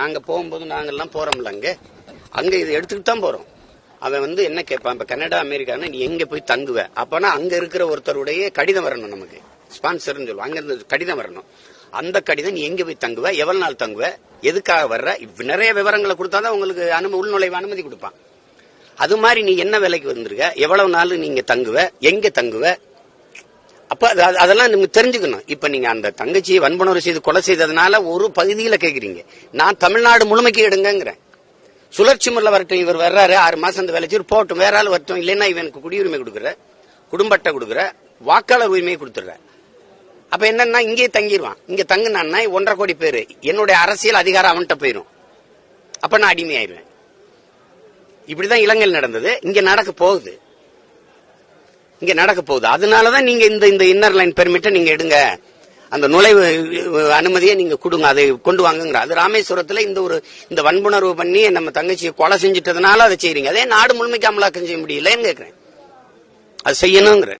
நாங்க போகும்போது நாங்கெல்லாம் போறோம்ல அங்க. அங்க இதை எடுத்துக்கிட்டு தான் போறோம். அவன் வந்து என்ன கேட்பான்? இப்ப கனடா அமெரிக்கானா நீ எங்க போய் தங்குவ? அப்பனா அங்க இருக்கிற ஒருத்தருடைய கடிதம் வரணும் நமக்கு. ஸ்பான்சர்னு சொல்லுவோம் அங்க இருந்து கடிதம் வரணும். அந்த கடிதம் நீ எங்க போய் தங்குவ? எவ்வளவு நாள் தங்குவ? எதுக்காக வர்ற? நிறைய விவரங்களை கொடுத்தாதான் உங்களுக்கு அனுமதி உள்நுழைவு அனுமதி கொடுப்பான். அது மாதிரி நீ என்ன வேலைக்கு வந்திருக்க? எவ்வளவு நாள் நீங்க தங்குவ? எங்க தங்குவ? அப்ப அது- அதெல்லாம் நீங்க தெரிஞ்சுக்கணும். இப்ப நீங்க அந்த தங்கச்சியை வன்புணர்வு செய்து கொலை செய்ததுனால ஒரு பகுதியில கேக்குறீங்க. நான் தமிழ்நாடு முழுமைக்கு எடுங்கங்கிறேன். சுழற்சி முறையில் வரட்டும் இவர் வர்றாரு ஆறு மாசம் அந்த வேலை போட்டும். வேற ஆள் வரட்டும். இல்லைன்னா இவனுக்கு குடியுரிமை கொடுக்குற குடும்பத்தை கொடுக்குற வாக்காளர் உரிமையை கொடுத்துடுற. அப்ப என்னன்னா இங்கே தங்கிடுவான் இங்க தங்குனான்னா ஒன்றரை கோடி பேரு. என்னுடைய அரசியல் அதிகாரம் அவன்கிட்ட போயிரும். அப்ப நான் அடிமையாயிருவேன். இப்படிதான் இலங்கையில் நடந்தது. இங்க நடக்க போகுது. இங்க நடக்க போகுது. அதனாலதான் நீங்க இந்த இந்த இன்னர் லைன் பெர்மிட்டை நீங்க எடுங்க. அந்த நுழைவு அனுமதியை நீங்க கொடுங்க. அதை கொண்டு வாங்குங்கிற. அது ராமேஸ்வரத்துல இந்த ஒரு இந்த வன்புணர்வு பண்ணி நம்ம தங்கச்சியை கொலை செஞ்சிட்டதுனால அதை செய்யறீங்க அதே நாடு முழுமைக்கு அமலாக்கம் செய்ய முடியலன்னு கேக்குறேன். அது செய்யணுங்கிற.